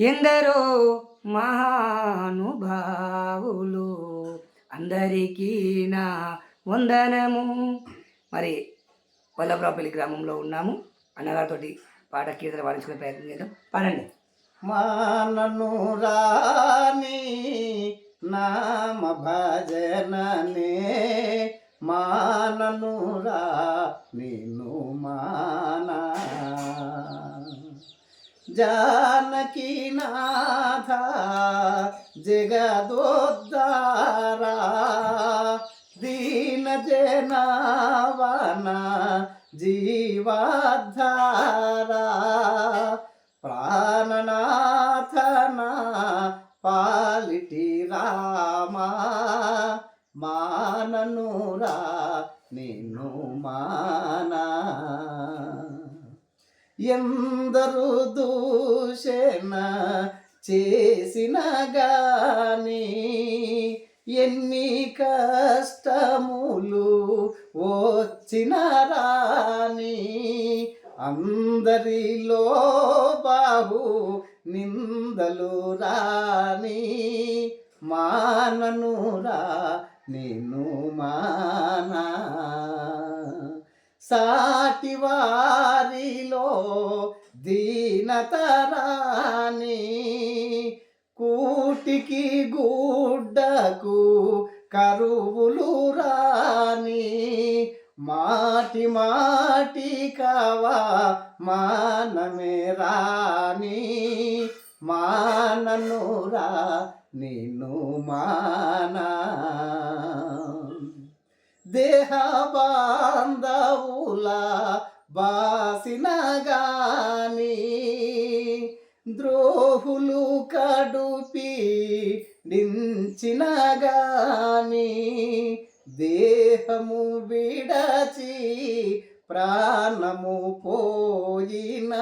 ఎందరో మహానుభావులు అందరికీ నా వందనము. మరి కొల్లప్రాపల్లి గ్రామంలో ఉన్నాము. అన్నగారితోటి పాట కీర్తన పాడించుకునే ప్రయత్నం చేద్దాం. పాడండి. మానను రాని నామ భజననే మానను రా నేను జానకి నాథ జగదోద్ధారా దీన జనావన జీవాధారా ప్రాణనాథన పాలిటి రామా మాననురా నిన్ను మానా ఎందరు దూషణ చేసిన గాని ఎన్ని కష్టములు వచ్చిన రాని అందరిలో బాహు నిందలు రాని మాననురా నేను మానా సాటి వారిలో దీనతరాని కూటికి గుడ్డకు కరువులు రాని మాటి మాటి కావా మానమే రాని మాననురా నిన్ను మానా. దేహ బాంధవుల బాసిన గాని ద్రోహులు కడుపి నించిన గాని దేహము విడచి ప్రాణము పోయిన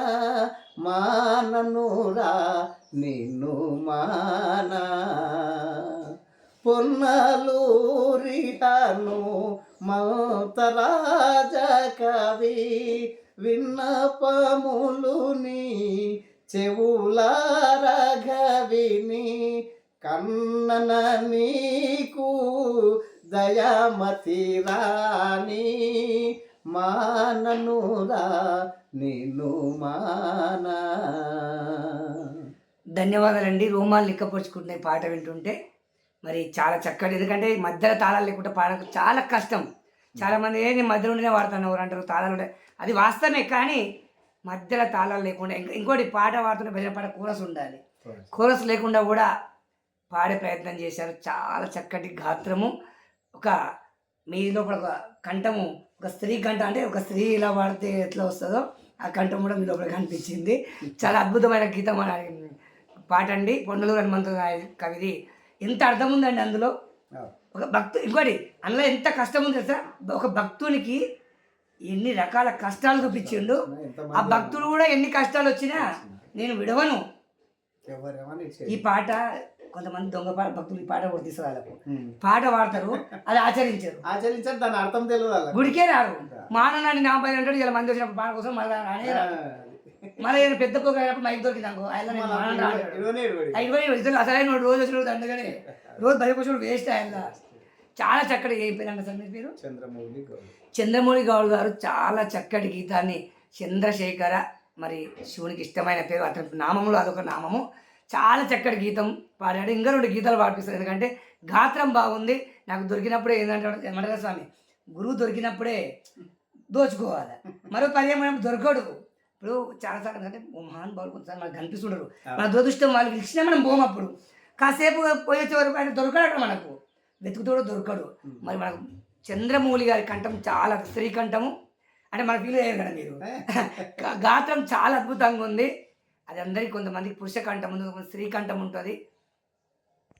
మాననురా నిన్ను మానా. పొన్నలూరిహను మౌతరాజ కవి విన్నపములుని చెవుల రఘవిని కన్నన నీకు దయామతి రాణి మాననురా నిన్ను మానా. ధన్యవాదాలండి. రోమాలు లిక్కపరుచుకుంటున్న పాట వింటుంటే. మరి చాలా చక్కటి ఎందుకంటే మధ్యలో తాళాలు లేకుండా పాడకు చాలా కష్టం. చాలామంది ఏ నేను మధ్యలో ఉంటేనే వాడుతాను ఎవరు అంటారు తాళాలు ఉంటాయి అది వాస్తవమే కానీ మధ్యలో తాళాలు లేకుండా ఇంక ఇంకోటి పాట పాడుతున్న భజన పాట కోరస్ ఉండాలి. కోరస్. లేకుండా కూడా పాడే ప్రయత్నం చేశారు. చాలా చక్కటి గాత్రము. ఒక మీ లోపల ఒక కంఠము ఒక స్త్రీ కంఠ అంటే ఒక స్త్రీ ఇలా పాడితే ఎట్లా వస్తుందో ఆ కంఠం కూడా మీ లోపల కనిపించింది. చాలా అద్భుతమైన గీతం అని పాట అండి పొండలూరు హనుమంతు కవిది ఎంత అర్థం ఉందండి అందులో? ఒక భక్తు ఇంకోటి అందులో ఎంత కష్టం ఉంది తెలుసా? ఒక భక్తునికి ఎన్ని రకాల కష్టాలు చూపించిండు. ఆ భక్తుడు కూడా ఎన్ని కష్టాలు వచ్చినా నేను విడవను. ఈ పాట కొంతమంది దొంగ పాట భక్తులు ఈ పాట కూడా తీసుకురాలకు పాట పాడతారు అది ఆచరించారు. ఆచరించారు దాని అర్థం తెలియదు వాళ్ళకి. గుడికే రారు. మాననాన్ని నా పైన అంటాడు ఇలా మంది వచ్చినప్పుడు పాట కోసం మళ్ళీ రానే. మళ్ళీ పెద్ద పోక అయినప్పుడు మైక్ దొరికింది అనుకో. ఆయన. ఇరవై ఇద్దరు అసలైన వాడు రోజు వచ్చిన అందుకని రోజు భయ కూర్చోడు వేస్ట్ ఆయన. చాలా చక్కటి అంటే సార్ మీ పేరు? చంద్రమౌళి గౌడ్. చంద్రమౌళి గౌడ్ గారు చాలా చక్కటి గీతాన్ని చంద్రశేఖర మరి శివునికి ఇష్టమైన పేరు అతని నామములో అదొక నామము. చాలా చక్కటి గీతం పాడాడు. ఇంకా రెండు గీతాలు పాడిపిస్తారు. ఎందుకంటే గాత్రం బాగుంది. నాకు దొరికినప్పుడే ఏంటంటే ఏమంటారు స్వామి? గురువు దొరికినప్పుడే దోచుకోవాలి. మరో పర్యాయం దొరకడు. ఇప్పుడు చాలా సార్లు అంటే బాబు కొంచెం మనకు కనిపిస్తుండరు. మన దురదృష్టం వాళ్ళు పిలిచినా మనం పోము అప్పుడు. కాసేపు పోయి వచ్చే వరకు ఆయన దొరకడు మనకు. వెతుకుతోడు దొరకడు. మరి మనకు చంద్రమౌళి గారి కంఠం చాలా స్త్రీ కంఠము. అంటే మన ఫీల్ అయ్యారు కదా మీరు. గాత్రం చాలా అద్భుతంగా ఉంది. అది అందరికీ కొంతమందికి పురుష కంఠం ఉంది కొంతమంది స్త్రీ కంఠం ఉంటుంది.